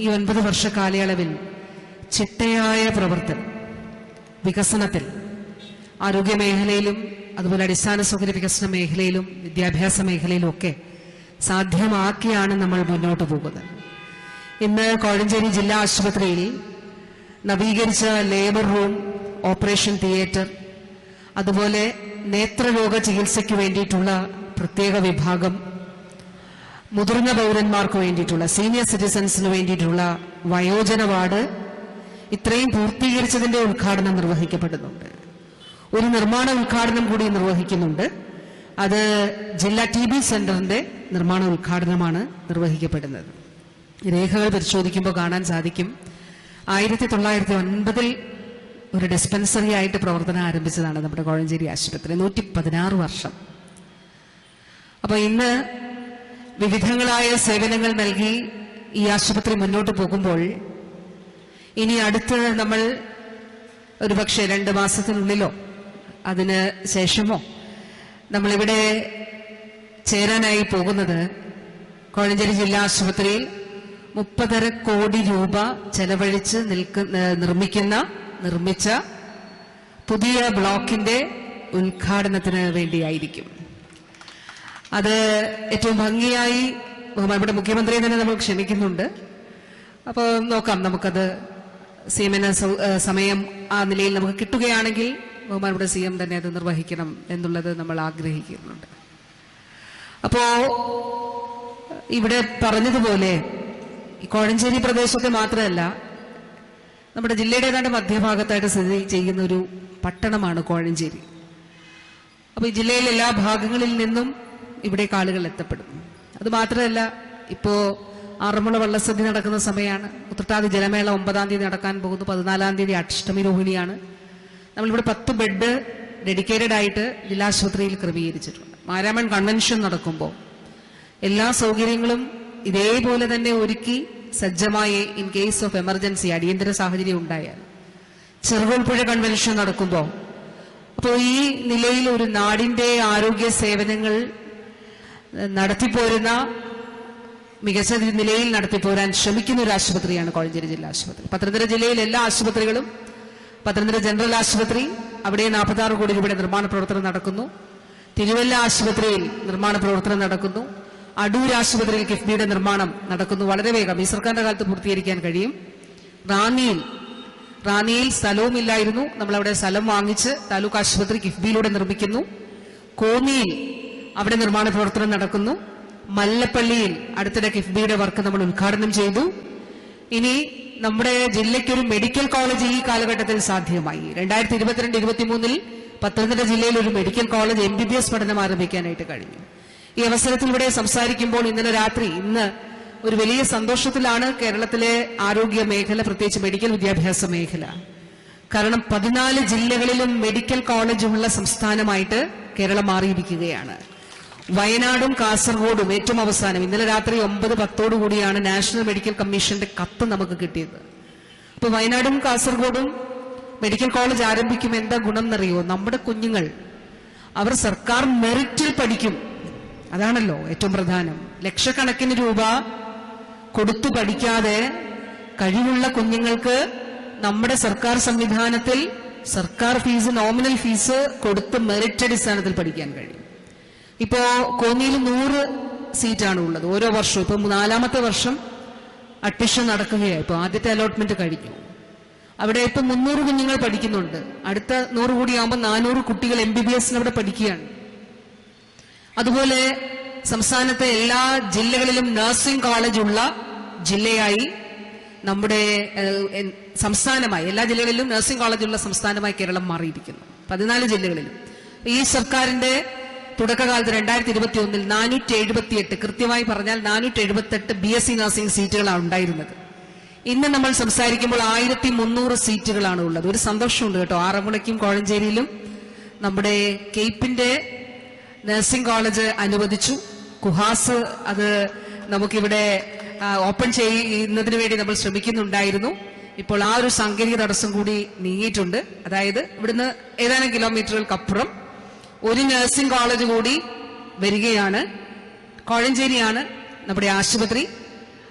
ഈ ഒൻപത് വർഷ കാലയളവിൽ ചിട്ടയായ പ്രവർത്തനം വികസനത്തിൽ ആരോഗ്യ മേഖലയിലും അതുപോലെ അടിസ്ഥാന സൗകര്യ വികസന മേഖലയിലും വിദ്യാഭ്യാസ മേഖലയിലും ഒക്കെ സാധ്യമാക്കിയാണ് നമ്മൾ മുന്നോട്ട് പോകുന്നത്. ഇന്ന് കോഴഞ്ചേരി ജില്ലാ ആശുപത്രിയിൽ നവീകരിച്ച ലേബർ റൂം ഓപ്പറേഷൻ തിയേറ്റർ അതുപോലെ നേത്രരോഗ ചികിത്സയ്ക്ക് വേണ്ടിയിട്ടുള്ള പ്രത്യേക വിഭാഗം മുതിർന്ന പൗരന്മാർക്ക് വേണ്ടിയിട്ടുള്ള സീനിയർ സിറ്റിസൺസിന് വേണ്ടിയിട്ടുള്ള വയോജന വാർഡ് ഇത്രയും പൂർത്തീകരിച്ചതിന്റെ ഉദ്ഘാടനം നിർവഹിക്കപ്പെടുന്നുണ്ട്. ഒരു നിർമ്മാണ ഉദ്ഘാടനം കൂടി നിർവഹിക്കുന്നുണ്ട്. അത് ജില്ലാ ടി ബി സെന്ററിന്റെ നിർമ്മാണ ഉദ്ഘാടനമാണ് നിർവഹിക്കപ്പെടുന്നത്. രേഖകൾ പരിശോധിക്കുമ്പോൾ കാണാൻ സാധിക്കും. ആയിരത്തി തൊള്ളായിരത്തി ഒൻപതിൽ ഒരു ഡിസ്പെൻസറി ആയിട്ട് പ്രവർത്തനം ആരംഭിച്ചതാണ് നമ്മുടെ കോഴഞ്ചേരി ആശുപത്രി. നൂറ്റി പതിനാറ് വർഷം. അപ്പൊ ഇന്ന് വിവിധങ്ങളായ സേവനങ്ങൾ നൽകി ഈ ആശുപത്രി മുന്നോട്ട് പോകുമ്പോൾ ഇനി അടുത്ത് നമ്മൾ ഒരുപക്ഷെ രണ്ട് മാസത്തിനുള്ളിലോ അതിന് ശേഷമോ നമ്മളിവിടെ ചേരാനായി പോകുന്നത് കോഴഞ്ചേരി ജില്ലാ ആശുപത്രിയിൽ മുപ്പതര കോടി രൂപ ചെലവഴിച്ച് നിൽക്കുന്ന നിർമ്മിക്കുന്ന നിർമ്മിച്ച പുതിയ ബ്ലോക്കിന്റെ ഉദ്ഘാടനത്തിന് വേണ്ടിയായിരിക്കും. അത് ഏറ്റവും ഭംഗിയായി ബഹുമാനപ്പെട്ട മുഖ്യമന്ത്രിയെ തന്നെ നമ്മൾ ക്ഷണിക്കുന്നുണ്ട്. അപ്പോൾ നോക്കാം നമുക്കത് സി എമ്മിന് സമയം ആ നിലയിൽ നമുക്ക് കിട്ടുകയാണെങ്കിൽ ബഹുമാനപ്പെട്ട സി എം തന്നെ അത് നിർവഹിക്കണം എന്നുള്ളത് നമ്മൾ ആഗ്രഹിക്കുന്നുണ്ട്. അപ്പോ ഇവിടെ പറഞ്ഞതുപോലെ ഈ കോഴഞ്ചേരി പ്രദേശത്തെ മാത്രമല്ല നമ്മുടെ ജില്ലയുടെ ഏതാണ്ട് മധ്യഭാഗത്തായിട്ട് സ്ഥിതി ചെയ്യുന്ന ഒരു പട്ടണമാണ് കോഴഞ്ചേരി. അപ്പൊ ഈ ജില്ലയിലെ എല്ലാ ഭാഗങ്ങളിൽ നിന്നും ഇവിടേക്ക് ആളുകൾ എത്തപ്പെടും. അത് മാത്രമല്ല ഇപ്പോ ആറന്മുള വള്ളസദ്യ നടക്കുന്ന സമയമാണ് ഉത്രട്ടാതി ജലമേള ഒമ്പതാം തീയതി നടക്കാൻ പോകുന്നു. പതിനാലാം തീയതി അഷ്ടമി രോഹിണിയാണ്. നമ്മളിവിടെ പത്ത് ബെഡ് ഡെഡിക്കേറ്റഡ് ആയിട്ട് ജില്ലാശുപത്രിയിൽ ക്രമീകരിച്ചിട്ടുണ്ട്. മാരാമൺ കൺവെൻഷൻ നടക്കുമ്പോൾ എല്ലാ സൗകര്യങ്ങളും ഇതേപോലെ തന്നെ ഒരുക്കി സജ്ജമായി ഇൻ കേസ് ഓഫ് എമർജൻസി അടിയന്തര സാഹചര്യം ഉണ്ടായാൽ. ചെറുകോൽപ്പുഴ കൺവെൻഷൻ നടക്കുമ്പോൾ അപ്പോൾ ഈ നിലയിൽ ഒരു നാടിന്റെ ആരോഗ്യ സേവനങ്ങൾ നടത്തിപ്പോരുന്ന മികച്ച നിലയിൽ നടത്തിപ്പോരാൻ ശ്രമിക്കുന്ന ഒരു ആശുപത്രിയാണ് കോഴഞ്ചേരി ജില്ലാ ആശുപത്രി. പത്തനംതിട്ട ജില്ലയിലെ എല്ലാ ആശുപത്രികളും പത്തനംതിട്ട ജനറൽ ആശുപത്രി അവിടെ നാൽപ്പത്തി ആറ് കോടി രൂപയുടെ നിർമ്മാണ പ്രവർത്തനം നടക്കുന്നു. തിരുവല്ല ആശുപത്രിയിൽ നിർമ്മാണ പ്രവർത്തനം നടക്കുന്നു. അടൂർ ആശുപത്രിയിൽ കിഫ്ബിയുടെ നിർമ്മാണം നടക്കുന്നു. വളരെ വേഗം. ഈ സർക്കാരിന്റെ കാലത്ത് പൂർത്തീകരിക്കാൻ കഴിയും. റാന്നിയിൽ റാന്നിയിൽ സ്ഥലവുമില്ലായിരുന്നു. നമ്മൾ അവിടെ സ്ഥലം വാങ്ങിച്ച് താലൂക്ക് ആശുപത്രി കിഫ്ബിയിലൂടെ നിർമ്മിക്കുന്നു. കോന്നിയിൽ അവിടെ നിർമ്മാണ പ്രവർത്തനം നടക്കുന്നു. മല്ലപ്പള്ളിയിൽ അടുത്തിടെ കിഫ്ബിയുടെ വർക്ക് നമ്മൾ ഉദ്ഘാടനം ചെയ്തു. ഇനി നമ്മുടെ ജില്ലയ്ക്കൊരു മെഡിക്കൽ കോളേജ് ഈ കാലഘട്ടത്തിൽ സാധ്യമായി. രണ്ടായിരത്തി ഇരുപത്തിരണ്ട് ഇരുപത്തിമൂന്നിൽ പത്തനംതിട്ട ജില്ലയിൽ ഒരു medical college M B B S പഠനം ആരംഭിക്കാനായിട്ട് കഴിഞ്ഞു. ഈ അവസരത്തിൽ ഇവിടെ സംസാരിക്കുമ്പോൾ ഇന്നലെ രാത്രി ഇന്ന് ഒരു വലിയ സന്തോഷത്തിലാണ് കേരളത്തിലെ ആരോഗ്യ മേഖല പ്രത്യേകിച്ച് മെഡിക്കൽ വിദ്യാഭ്യാസ മേഖല. കാരണം പതിനാല് ജില്ലകളിലും മെഡിക്കൽ കോളേജുമുള്ള സംസ്ഥാനമായിട്ട് കേരളം മാറിയിരിക്കുകയാണ്. വയനാടും കാസർഗോഡും ഏറ്റവും അവസാനം. ഇന്നലെ രാത്രി ഒമ്പത് പത്തോടു കൂടിയാണ് നാഷണൽ മെഡിക്കൽ കമ്മീഷന്റെ കത്ത് നമുക്ക് കിട്ടിയത്. അപ്പൊ വയനാടും കാസർഗോഡും മെഡിക്കൽ കോളേജ് ആരംഭിക്കും എന്താ ഗുണം എന്നറിയോ? നമ്മുടെ കുഞ്ഞുങ്ങൾ അവർ സർക്കാർ മെറിറ്റിൽ പഠിക്കും. അതാണല്ലോ ഏറ്റവും പ്രധാനം. ലക്ഷക്കണക്കിന് രൂപ കൊടുത്തു പഠിക്കാതെ കഴിവുള്ള കുഞ്ഞുങ്ങൾക്ക് നമ്മുടെ സർക്കാർ സംവിധാനത്തിൽ സർക്കാർ ഫീസ് നോമിനൽ ഫീസ് കൊടുത്ത് മെറിറ്റ് അടിസ്ഥാനത്തിൽ പഠിക്കാൻ കഴിയും. ഇപ്പോ കോന്നിയിൽ നൂറ് സീറ്റാണ് ഉള്ളത്. ഓരോ വർഷവും. ഇപ്പൊ നാലാമത്തെ വർഷം അഡ്മിഷൻ നടക്കുകയാണ് ഇപ്പൊ ആദ്യത്തെ അലോട്ട്മെന്റ് കഴിഞ്ഞു. അവിടെ ഇപ്പൊ മുന്നൂറ് കുഞ്ഞുങ്ങൾ പഠിക്കുന്നുണ്ട്. അടുത്ത നൂറ് കൂടി ആകുമ്പോൾ നാനൂറ് കുട്ടികൾ എം ബി ബി എസിന് അവിടെ പഠിക്കുകയാണ്. അതുപോലെ സംസ്ഥാനത്തെ എല്ലാ ജില്ലകളിലും നഴ്സിംഗ് കോളേജ് ഉള്ള ജില്ലയായി നമ്മുടെ സംസ്ഥാനമായി എല്ലാ ജില്ലകളിലും നഴ്സിംഗ് കോളേജുള്ള സംസ്ഥാനമായി കേരളം മാറിയിരിക്കുന്നു. പതിനാല് ജില്ലകളിലും. ഈ സർക്കാരിന്റെ തുടക്കകാലത്ത് രണ്ടായിരത്തി ഇരുപത്തി ഒന്നിൽ നാനൂറ്റി എഴുപത്തിയെട്ട് കൃത്യമായി പറഞ്ഞാൽ നാനൂറ്റി എഴുപത്തെട്ട് ബി എസ് സി നഴ്സിംഗ് സീറ്റുകളാണ് ഉണ്ടായിരുന്നത്. ഇന്ന് നമ്മൾ സംസാരിക്കുമ്പോൾ ആയിരത്തി മുന്നൂറ് സീറ്റുകളാണ് ഉള്ളത്. ഒരു സന്തോഷമുണ്ട് കേട്ടോ. ആറന്മുളയ്ക്കും കോഴഞ്ചേരിയിലും നമ്മുടെ കെയ്പിന്റെ നഴ്സിംഗ് കോളേജ് അനുവദിച്ചു. കുഹാസ് അത് നമുക്കിവിടെ ഓപ്പൺ ചെയ്യുന്നതിന് വേണ്ടി നമ്മൾ ശ്രമിക്കുന്നുണ്ടായിരുന്നു. ഇപ്പോൾ ആ ഒരു സാങ്കേതിക തടസ്സം കൂടി നീങ്ങിയിട്ടുണ്ട്. അതായത് ഇവിടുന്ന് ഏതാനും കിലോമീറ്ററുകൾക്കപ്പുറം ഒരു നഴ്സിംഗ് കോളേജ് കൂടി വരികയാണ്. കോഴഞ്ചേരിയാണ് നമ്മുടെ ആശുപത്രി.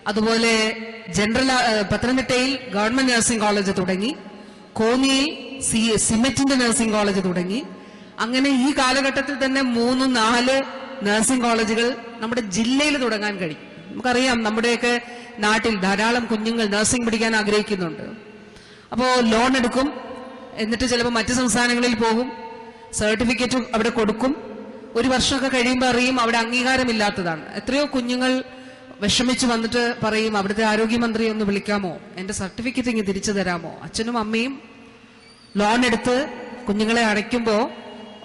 അതുപോലെ ജനറൽ പത്തനംതിട്ടയിൽ ഗവൺമെന്റ് നഴ്സിംഗ് കോളേജ് തുടങ്ങി. കോന്നിയിൽ സി സിമെറ്റിന്റെ നഴ്സിംഗ് കോളേജ് തുടങ്ങി. അങ്ങനെ ഈ കാലഘട്ടത്തിൽ തന്നെ മൂന്ന് നാല് നഴ്സിംഗ് കോളേജുകൾ നമ്മുടെ ജില്ലയിൽ തുടങ്ങാൻ കഴിയും നമുക്കറിയാം നമ്മുടെയൊക്കെ നാട്ടിൽ ധാരാളം കുഞ്ഞുങ്ങൾ നഴ്സിംഗ് പഠിക്കാൻ ആഗ്രഹിക്കുന്നുണ്ട്. അപ്പോൾ ലോൺ എടുക്കും. എന്നിട്ട് ചിലപ്പോൾ മറ്റ് സംസ്ഥാനങ്ങളിൽ പോകും. സർട്ടിഫിക്കറ്റ് അവിടെ കൊടുക്കും. ഒരു വർഷമൊക്കെ കഴിയുമ്പോൾ അറിയും അവിടെ അംഗീകാരമില്ലാത്തതാണ്. എത്രയോ കുഞ്ഞുങ്ങൾ വിഷമിച്ച് വന്നിട്ട് പറയും അവിടുത്തെ ആരോഗ്യമന്ത്രിയെ ഒന്ന് വിളിക്കാമോ? എന്റെ സർട്ടിഫിക്കറ്റ് ഇങ്ങ് തിരിച്ചു തരാമോ? അച്ഛനും അമ്മയും ലോൺ എടുത്ത് കുഞ്ഞുങ്ങളെ അടയ്ക്കുമ്പോൾ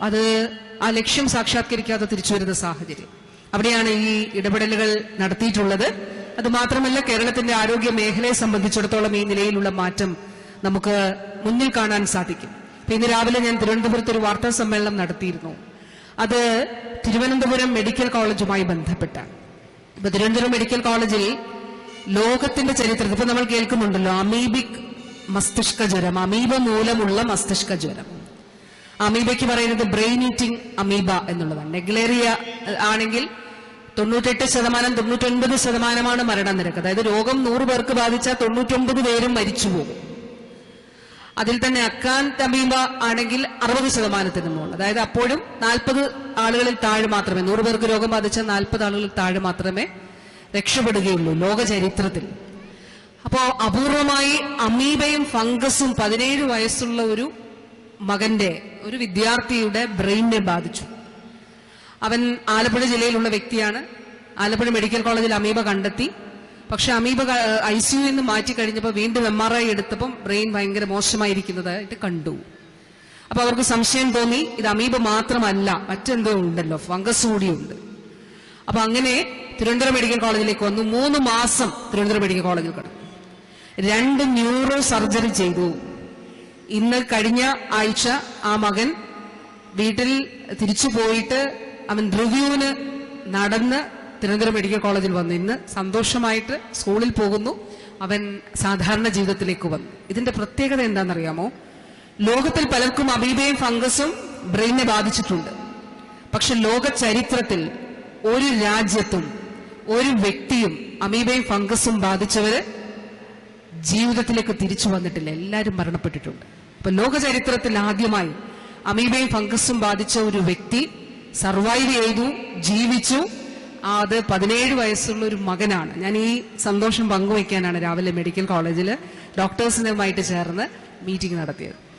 അത് ആ ലക്ഷ്യം സാക്ഷാത്കരിക്കാതെ തിരിച്ചു വരുന്ന സാഹചര്യം. അവിടെയാണ് ഈ ഇടപെടലുകൾ നടത്തിയിട്ടുള്ളത്. അത് മാത്രമല്ല കേരളത്തിന്റെ ആരോഗ്യ മേഖലയെ സംബന്ധിച്ചിടത്തോളം ഈ നിലയിലുള്ള മാറ്റം നമുക്ക് മുന്നിൽ കാണാൻ സാധിക്കും. ഇന്ന് രാവിലെ ഞാൻ തിരുവനന്തപുരത്ത് ഒരു വാർത്താ സമ്മേളനം നടത്തിയിരുന്നു. അത് തിരുവനന്തപുരം മെഡിക്കൽ കോളേജുമായി ബന്ധപ്പെട്ടാണ്. ഇപ്പൊ തിരുവനന്തപുരം മെഡിക്കൽ കോളേജിൽ ലോകത്തിന്റെ ചരിത്രത്തിൽ ഇപ്പൊ നമ്മൾ കേൾക്കുന്നുണ്ടല്ലോ അമീബിക് മസ്തിഷ്ക ജ്വരം അമീബ മൂലമുള്ള മസ്തിഷ്ക ജ്വരം. അമീബയ്ക്ക് പറയുന്നത് ബ്രെയിൻ ഈറ്റിംഗ് അമീബ എന്നുള്ളതാണ്. നെഗ്ലേറിയ ആണെങ്കിൽ തൊണ്ണൂറ്റെട്ട് ശതമാനം തൊണ്ണൂറ്റൊൻപത് ശതമാനമാണ് മരണനിരക്ക്. അതായത് രോഗം നൂറ് പേർക്ക് ബാധിച്ചാൽ തൊണ്ണൂറ്റൊമ്പത് പേരും മരിച്ചു പോകും അതിൽ തന്നെ അക്കാൻ തമീമ ആണെങ്കിൽ അറുപത് ശതമാനത്തിന് മുകളിൽ. അതായത് അപ്പോഴും നാൽപ്പത് ആളുകളിൽ താഴെ മാത്രമേ നൂറ് പേർക്ക് രോഗം ബാധിച്ച നാൽപ്പത് ആളുകളിൽ താഴെ മാത്രമേ രക്ഷപ്പെടുകയുള്ളൂ ലോക ചരിത്രത്തിൽ. അപ്പോ അപൂർവമായി അമീബയും ഫംഗസും പതിനേഴ് വയസ്സുള്ള ഒരു മകന്റെ ഒരു വിദ്യാർത്ഥിയുടെ ബ്രെയിനെ ബാധിച്ചു. അവൻ ആലപ്പുഴ ജില്ലയിലുള്ള വ്യക്തിയാണ്. ആലപ്പുഴ മെഡിക്കൽ കോളേജിൽ അമീബ കണ്ടെത്തി. പക്ഷെ അമീബ ഐ സിയു നിന്ന് മാറ്റി കഴിഞ്ഞപ്പോൾ വീണ്ടും എം ആർ ഐ എടുത്തപ്പം ബ്രെയിൻ ഭയങ്കര മോശമായിരിക്കുന്നതായിട്ട് കണ്ടു. അപ്പൊ അവർക്ക് സംശയം തോന്നി ഇത് അമീബ മാത്രമല്ല മറ്റെന്തോ ഉണ്ടല്ലോ ഫംഗസ് കൂടിയുണ്ട് അപ്പൊ അങ്ങനെ തിരുവനന്തപുരം മെഡിക്കൽ കോളേജിലേക്ക് വന്നു. മൂന്ന് മാസം തിരുവനന്തപുരം മെഡിക്കൽ കോളേജിൽ കിടന്നു. രണ്ട് ന്യൂറോ സർജറി ചെയ്തു. ഇന്ന് കഴിഞ്ഞ ആഴ്ച ആ മകൻ വീട്ടിൽ തിരിച്ചു പോയിട്ട് അവൻ റിവ്യൂവിന് നടന്ന് തിരുവനന്തപുരം മെഡിക്കൽ കോളേജിൽ വന്നു ഇന്ന് സന്തോഷമായിട്ട് സ്കൂളിൽ പോകുന്നു. അവൻ സാധാരണ ജീവിതത്തിലേക്ക് വന്നു. ഇതിന്റെ പ്രത്യേകത എന്താണെന്നറിയാമോ? ലോകത്തിൽ പലർക്കും അമീബയും ഫംഗസും ബ്രെയിനെ ബാധിച്ചിട്ടുണ്ട്. പക്ഷെ ലോക ചരിത്രത്തിൽ ഒരു രാജ്യത്തും ഒരു വ്യക്തിയും അമീബയും ഫംഗസും ബാധിച്ചവര് ജീവിതത്തിലേക്ക് തിരിച്ചു വന്നിട്ടില്ല. എല്ലാവരും മരണപ്പെട്ടിട്ടുണ്ട്. അപ്പൊ ലോക ചരിത്രത്തിൽ ആദ്യമായി അമീബയും ഫംഗസും ബാധിച്ച ഒരു വ്യക്തി സർവൈവ് ചെയ്തു ജീവിച്ചു അത് പതിനേഴ് വയസ്സുള്ള ഒരു മകനാണ്. ഞാൻ ഈ സന്തോഷം പങ്കുവയ്ക്കാനാണ് രാവിലെ മെഡിക്കൽ കോളേജിൽ ഡോക്ടേഴ്സിനുമായിട്ട് ചേർന്ന് മീറ്റിംഗ് നടത്തിയത്.